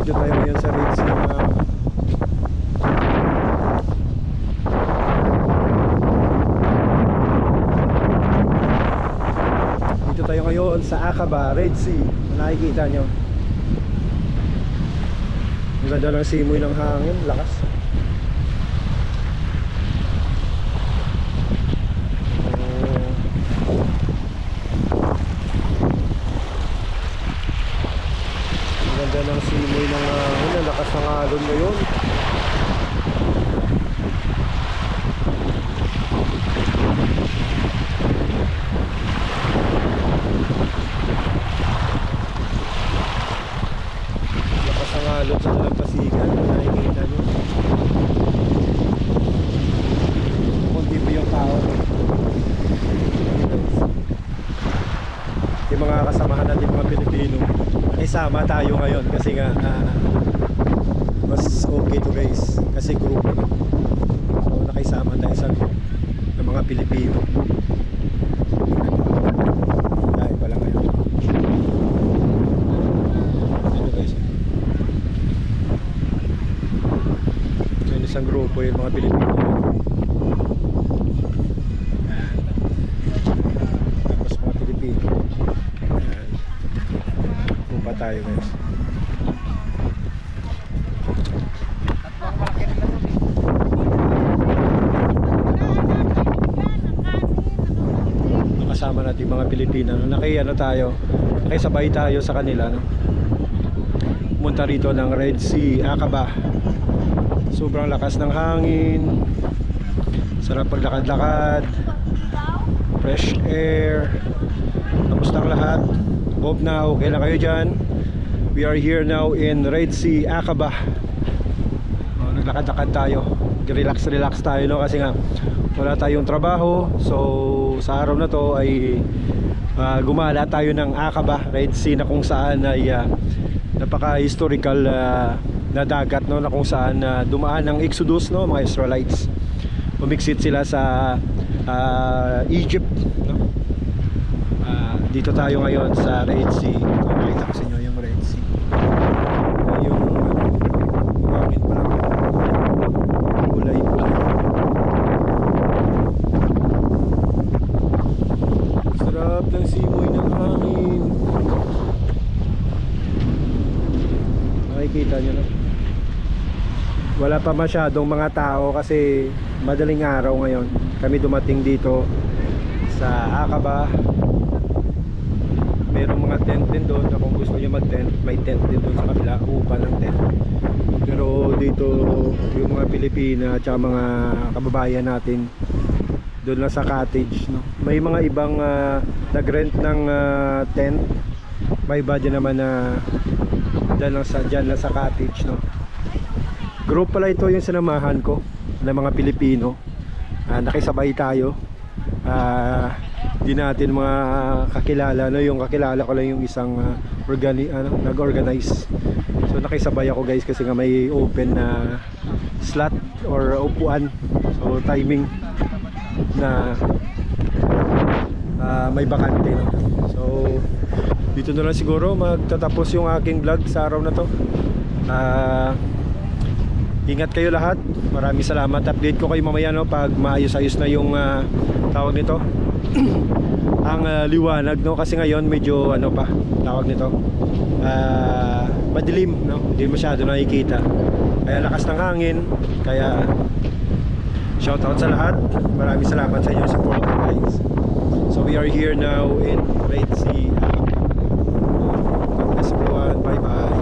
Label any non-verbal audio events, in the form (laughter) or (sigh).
video tayo ngayon sa Red Sea mga ano. dito tayo ngayon sa Aqaba Red Sea. Nakikita nyo. Ang ganda ng simoy ng hangin lakas. Lakas ng alon ngayon. Lakas ng alon sa dalampasigan, nakikita nyo. Kunti pa yung tao. Yung mga kasamahan natin mga Pilipino, isama tayo ngayon kasi nga ah, mas okay to guys kasi group. So nakisama tayo sa group ng mga Pilipino. Tayo pala ngayon. Ito guys yun? Isang grupo yung mga Pilipino. Tapos mga Pilipino. Ayan. Tayo guys natin mga Pilipino no? Naki ano tayo nakisabay tayo sa kanila no? Pumunta rito ng Red Sea Aqaba. Sobrang lakas ng hangin. Sarap paglakad-lakad. Fresh air. Kamusta ang lahat? Hope na okay lang kayo dyan? We are here now in Red Sea Aqaba naglakad-lakad tayo. Relax relax tayo no? Kasi nga wala tayong trabaho. So sa araw na to ay ah, gumala tayo ng Aqaba Red Sea na kung saan ay ah, napaka historical ah, na dagat no? Na kung saan ah, dumaan ang Exodus no? Mga Israelites. Umiksit sila sa ah, Egypt no? Ah, dito tayo ngayon sa Red Sea. Makita ko sa inyo yung Red Sea Ah, yung hangin pa lang kulay kulay sarap ng simoy ng hangin. Makikita nyo na wala pa masyadong mga tao kasi madaling araw ngayon. Kami dumating dito sa Aqaba merong mga tent din doon. Na kung gusto nyo mag tent may tent din doon sa kabila upa ng tent. Pero dito yung mga Pilipina at mga kababayan natin doon lang sa cottage no? may mga ibang ah, nag-rent ng ah, tent. May iba dyan naman na dyan lang sa, dyan lang sa cottage no? group pala ito yung sinamahan ko ng mga Pilipino. Ah, nakisabay tayo. Ah, di natin mga kakilala no? Yung kakilala ko lang yung isang ah, organi ano nag-organize. So nakisabay ako guys kasi nga may open na slot or upuan. So timing na ah, may bakante no? so dito na lang siguro magtatapos yung aking vlog sa araw na to. Ah ingat kayo lahat. Maraming salamat. Update ko kayo mamaya no pag maayos-ayos na yung ah, tawag nito. (clears throat) Ang ah, liwanag no? Kasi ngayon medyo ano pa tawag nito ah madilim no? Hindi masyado nakikita. Kaya lakas ng hangin kaya shoutout sa lahat. Maraming salamat sa inyong support guys. So we are here now in Red Sea. Bye bye